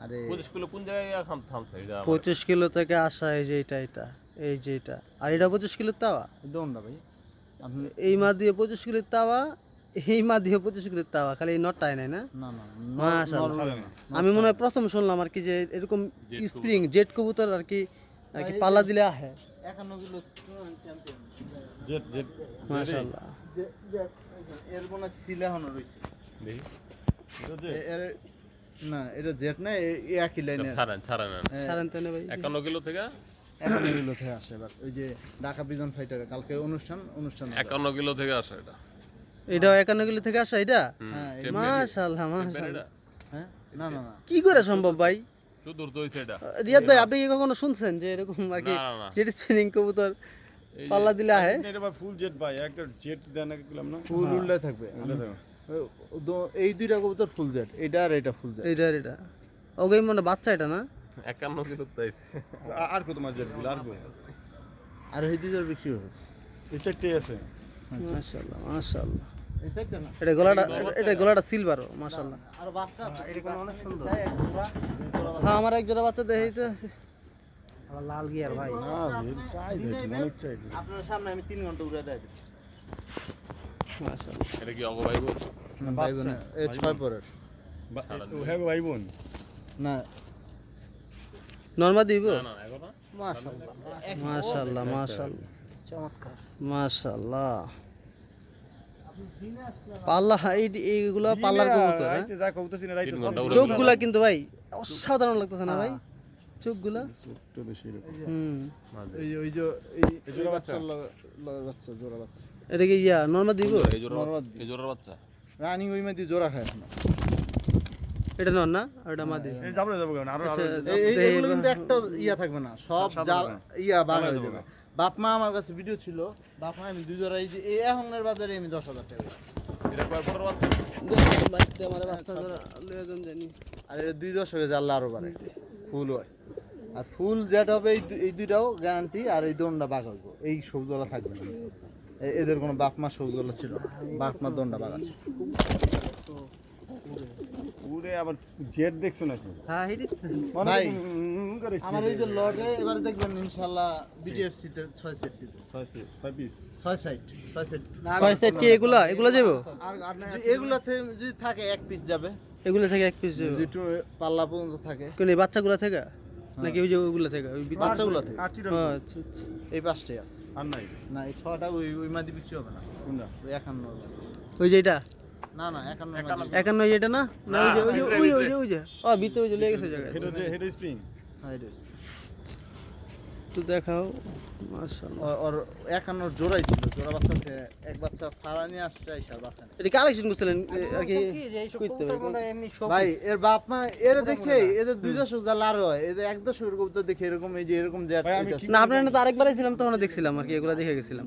আরে পঁচিশ কিলো কোন জায়গায় খাম থামছে? এটা আমার- পঁচিশ কিলো থেকে আসা এই যে এটা এটা এই যে এটা। আর এটা পঁচিশ কিলোর তাওয়া? দোনটা ভাই। আপনি এই মা দিয়ে পঁচিশ কিলোর তাওয়া এই মা দিয়ে পঁচিশ কিলোর তাওয়া খালি এই নটটাই নাই না? না না মাশাআল্লাহ। আমি মনে হয় প্রথম শুনলাম আর কি যে এরকম স্প্রিং জেট কবুতর আর কি আর কি পাল্লা দিলে আহে। কিলো জেট জেট মাশাআল্লাহ। এর মনে সিলে হনো রয়েছে দেখি। এর না এটা জেট না একই ছাড়েন ছাড়েন ছাড়েন তো না ভাই। একান্ন কিলো থেকে? একান্ন কিলো থেকে আসে এবার ওই যে ঢাকা পিজন ফাইটার কালকে অনুষ্ঠান অনুষ্ঠান। একান্ন কিলো থেকে আসে এটা। এটাও একান্ন কিলো থেকে আসা এটা? হ্যাঁ এই- মাশাআল্লাহ মাশাআল্লাহ হ্যাঁ? না না না। কি করে সম্ভব ভাই? সুদূর তো হইছে এটা। রিয়াদ ভাই আপনি কি কখনো শুনছেন যে এরকম আর কি। জেট স্পিনিং কবুতর পাল্লা দিলে আহে? এটা ফুল জেট ভাই একটা জেট দেন না? ফুল উল্লে থাকবে। ওটা দেখো। এই দুইটা কবুতর ফুল জেট এটা আর এটা ফুল জেট এইটা আর এটা। ওকে মানে বাচ্চা এটা না? একান্ন কিলো তাইছে। আর কত মাছ জেট আর কত? আর এই দুইটার বিক্রি হবে। এই চারটে আছে। মাশাআল্লাহ মাশাআল্লাহ। না? এটা গলাটা এটা- এটা গলাটা সিলভারও মাশাআল্লাহ। আর বাচ্চা আছে। এটা অনেক সুন্দর। হ্যাঁ আমার এক জোড়া বাচ্চা। দেখেই তো। লাল গিয়ার ভাই। না চাই অনেক চাই আপনার সামনে আমি তিন ঘণ্টা উড়ে দেয় মাশাআল্লাহ এটা কি ভাই বোনে ছয় পরের। হ্যাঁ বোন না। নরমা দিব? চমৎকার। পাল্লা এই পাল্লার কবুতর হ্যাঁ? চোখগুলা কিন্তু ভাই অসাধারণ লাগতেছে না ভাই? চোখগুলা? একটু বেশি এরকম। হুম। এই ওই যে এই জোড়া বাচ্চা? বাচ্চা জোড়া বাচ্চা। এটা কি ইয়া নরমা দিব? এই জোড়া এই জোড়ার বাচ্চা। রানিং ওই মাদি জোড়া খায় এখন। এটা নর না? এটা মাদি। এই যাব যাব কেন? আরও এই এগুলো কিন্তু একটা ইয়া থাকবে না সব যা ইয়া বাঘা হয়ে যাবে। বাপ মা আমার কাছে ভিডিও ছিল বাপ মা আমি দুই জোড়া এই যে এই এখনের বাজারে আমি দশ হাজার টাকা এটা কয় পরের বাচ্চা? বাচ্চা আমার বাচ্চা ধরা লয়ে জানি। আর এটা দুই দশ হয়ে যায় আল্লাহ আরও বাড়ে ফুল হয়। আর ফুল যেটা হবে এই এই দুইটাও গ্যারান্টি আর এই দোনটা বাঘ হইব এই সবজলা থাকবে না। এদের কোনো বাপ মা সবজলা ছিল না। বাপ মা দোনটা বাঘ আছে। উড়ে আবার জেট দেখছ নাকি? হ্যাঁ হেডি ভাই আমার এই যে লটে এবারে দেখবেন বিটিএফসি তে সেট পিস সেট সেট কি এগুলা? এগুলা যাব আর যদি এগুলাতে যদি থাকে এক পিস যাবে। এগুলা থেকে এক পিস যাব যদি পাল্লা পর্যন্ত থাকে। কোন এই বাচ্চাগুলা থেকে? নাকি ওই যে ওইগুলা থেকে ওই বাচ্চাগুলো থেকে? আর চিরা আচ্ছা আচ্ছা। এই পাঁচটাই আছে। আর নাই? না এই ছটা ওই ওই মাদি বিক্রি হবে না। কোনটা? ওই একান্ন ওই যে এটা? না না একান্ন একান্ন। ওই এটা না? না ওই যে ওই যে ওই যে ওই যে ওই যে ও ভিতরে ওই যে লেগে গেছে জায়গায়। এটা যে হেড স্প্রিং। হ্যাঁ, এটা হচ্ছে। তো দেখাও। ওর- জোড়াই ছিল। জোড়া বাচ্চাতে এক বাচ্চা ফাড়া নিয়ে আসছে আইসা বাচ্চা এটা কালেকশন করছিলেন আর কি? ভাই এর বাপ মা এর দেখে এদের দুই দশক যা লার হয় এদের এক দশকের কবুতর দেখে এরকম এই যে এরকম যে না আপনার তো আরেকবার ছিলাম তখন দেখছিলাম আর কি এগুলা দেখে গেছিলাম।